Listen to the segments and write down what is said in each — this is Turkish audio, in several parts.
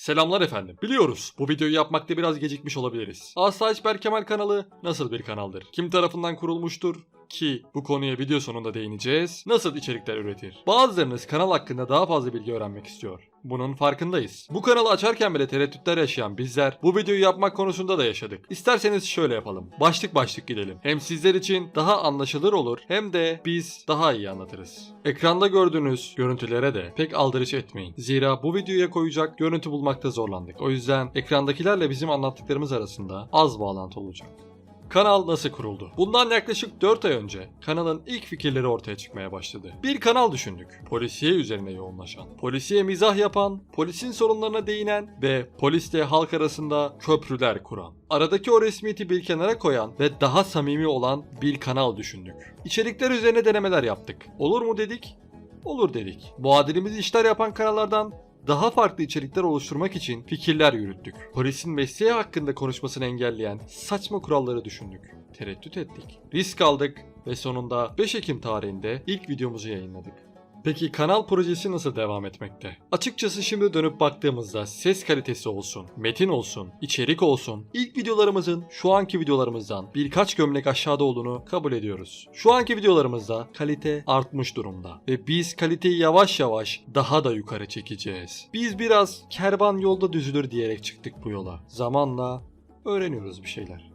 Selamlar efendim. Biliyoruz bu videoyu yapmakta biraz gecikmiş olabiliriz. Asayiş Berkemal kanalı nasıl bir kanaldır? Kim tarafından kurulmuştur? Ki bu konuya video sonunda değineceğiz. Nasıl içerikler üretir? Bazılarınız kanal hakkında daha fazla bilgi öğrenmek istiyor. Bunun farkındayız. Bu kanalı açarken bile tereddütler yaşayan bizler bu videoyu yapmak konusunda da yaşadık. İsterseniz şöyle yapalım. Başlık başlık gidelim. Hem sizler için daha anlaşılır olur hem de biz daha iyi anlatırız. Ekranda gördüğünüz görüntülere de pek aldırış etmeyin. Zira bu videoya koyacak görüntü bulmakta zorlandık. O yüzden ekrandakilerle bizim anlattıklarımız arasında az bağlantı olacak. Kanal nasıl kuruldu? Bundan yaklaşık 4 ay önce kanalın ilk fikirleri ortaya çıkmaya başladı. Bir kanal düşündük. Polisiye üzerine yoğunlaşan, polisiye mizah yapan, polisin sorunlarına değinen ve polisle halk arasında köprüler kuran. Aradaki o resmiyeti bir kenara koyan ve daha samimi olan bir kanal düşündük. İçerikler üzerine denemeler yaptık. Olur mu dedik? Olur dedik. Muadilimiz işler yapan kanallardan daha farklı içerikler oluşturmak için fikirler yürüttük. Polisin mesleği hakkında konuşmasını engelleyen saçma kuralları düşündük. Tereddüt ettik. Risk aldık ve sonunda 5 Ekim tarihinde ilk videomuzu yayınladık. Peki kanal projesi nasıl devam etmekte? Açıkçası şimdi dönüp baktığımızda ses kalitesi olsun, metin olsun, içerik olsun, ilk videolarımızın şu anki videolarımızdan birkaç gömlek aşağıda olduğunu kabul ediyoruz. Şu anki videolarımızda kalite artmış durumda ve biz kaliteyi yavaş yavaş daha da yukarı çekeceğiz. Biz biraz kervan yolda düzülür diyerek çıktık bu yola. Zamanla öğreniyoruz bir şeyler.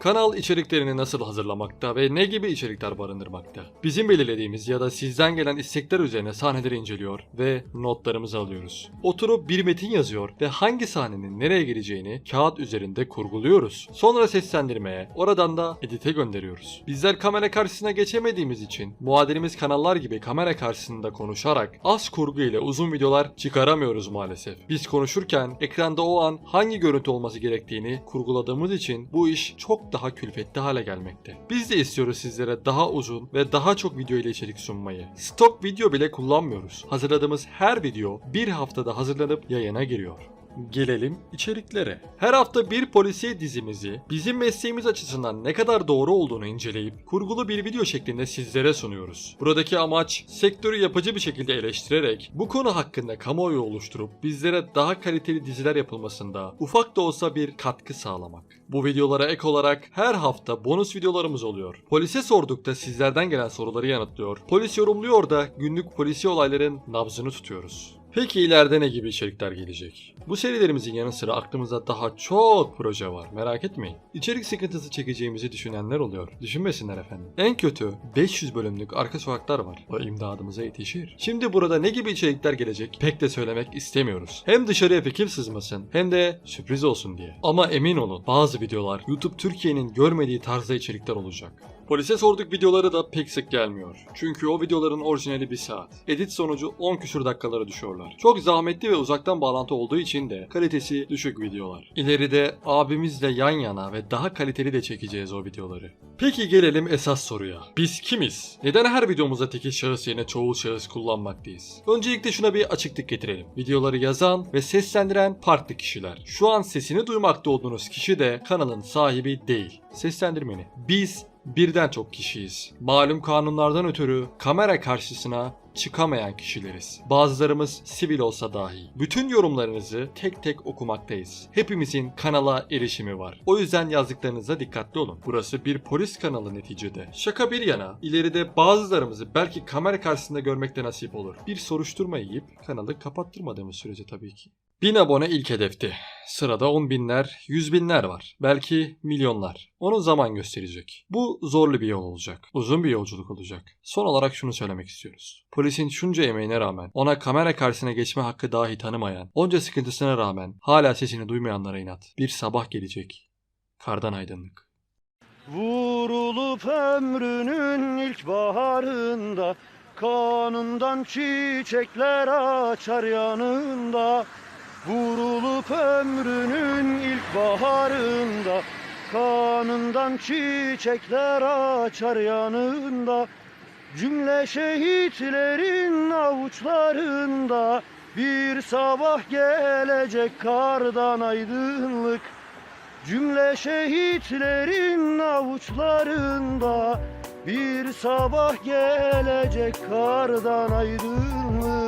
Kanal içeriklerini nasıl hazırlamakta ve ne gibi içerikler barındırmakta? Bizim belirlediğimiz ya da sizden gelen istekler üzerine sahneleri inceliyor ve notlarımızı alıyoruz. Oturup bir metin yazıyor ve hangi sahnenin nereye geleceğini kağıt üzerinde kurguluyoruz. Sonra seslendirmeye, oradan da edite gönderiyoruz. Bizler kamera karşısına geçemediğimiz için muadilimiz kanallar gibi kamera karşısında konuşarak az kurgu ile uzun videolar çıkaramıyoruz maalesef. Biz konuşurken ekranda o an hangi görüntü olması gerektiğini kurguladığımız için bu iş çok daha külfetli hale gelmekte. Biz de istiyoruz sizlere daha uzun ve daha çok video ile içerik sunmayı. Stok video bile kullanmıyoruz. Hazırladığımız her video bir haftada hazırlanıp yayına giriyor. Gelelim içeriklere. Her hafta bir polisiye dizimizi bizim mesleğimiz açısından ne kadar doğru olduğunu inceleyip kurgulu bir video şeklinde sizlere sunuyoruz. Buradaki amaç sektörü yapıcı bir şekilde eleştirerek bu konu hakkında kamuoyu oluşturup bizlere daha kaliteli diziler yapılmasında ufak da olsa bir katkı sağlamak. Bu videolara ek olarak her hafta bonus videolarımız oluyor. Polise sordukta sizlerden gelen soruları yanıtlıyor. Polis yorumluyor da günlük polisi olayların nabzını tutuyoruz. Peki ileride ne gibi içerikler gelecek? Bu serilerimizin yanı sıra aklımızda daha çok proje var merak etmeyin. İçerik sıkıntısı çekeceğimizi düşünenler oluyor. Düşünmesinler efendim. En kötü 500 bölümlük arka sokaklar var. O imdadımıza yetişir. Şimdi burada ne gibi içerikler gelecek pek de söylemek istemiyoruz. Hem dışarıya fikir sızmasın hem de sürpriz olsun diye. Ama emin olun bazı videolar YouTube Türkiye'nin görmediği tarzda içerikler olacak. Polise sorduk videoları da pek sık gelmiyor. Çünkü o videoların orijinali 1 saat. Edit sonucu 10 küsur dakikalara düşüyorlar. Çok zahmetli ve uzaktan bağlantı olduğu için de kalitesi düşük videolar. İleride abimizle yan yana ve daha kaliteli de çekeceğiz o videoları. Peki gelelim esas soruya. Biz kimiz? Neden her videomuzda tekil şahıs yerine çoğul şahıs kullanmaktayız? Öncelikle şuna bir açıklık getirelim. Videoları yazan ve seslendiren farklı kişiler. Şu an sesini duymakta olduğunuz kişi de kanalın sahibi değil. Seslendirmeni. Biz birden çok kişiyiz. Malum kanunlardan ötürü kamera karşısına çıkamayan kişileriz. Bazılarımız sivil olsa dahi. Bütün yorumlarınızı tek tek okumaktayız. Hepimizin kanala erişimi var. O yüzden yazdıklarınıza dikkatli olun. Burası bir polis kanalı neticede. Şaka bir yana, ileride bazılarımızı belki kamera karşısında görmekte nasip olur. Bir soruşturma yiyip kanalı kapattırmadığımız sürece tabii ki. 1000 abone ilk hedefti. Sırada 10 binler, 100 binler var. Belki milyonlar. Onu zaman gösterecek. Bu zorlu bir yol olacak. Uzun bir yolculuk olacak. Son olarak şunu söylemek istiyoruz. Polisin şunca emeğine rağmen, ona kamera karşısına geçme hakkı dahi tanımayan, onca sıkıntısına rağmen hala sesini duymayanlara inat. Bir sabah gelecek. Kardan aydınlık. Vurulup ömrünün ilk baharında Kanından çiçekler açar yanında Vurulup ömrünün ilk baharında Kanından çiçekler açar yanında Cümle şehitlerin avuçlarında Bir sabah gelecek kardan aydınlık Cümle şehitlerin avuçlarında bir sabah gelecek kardan aydınlık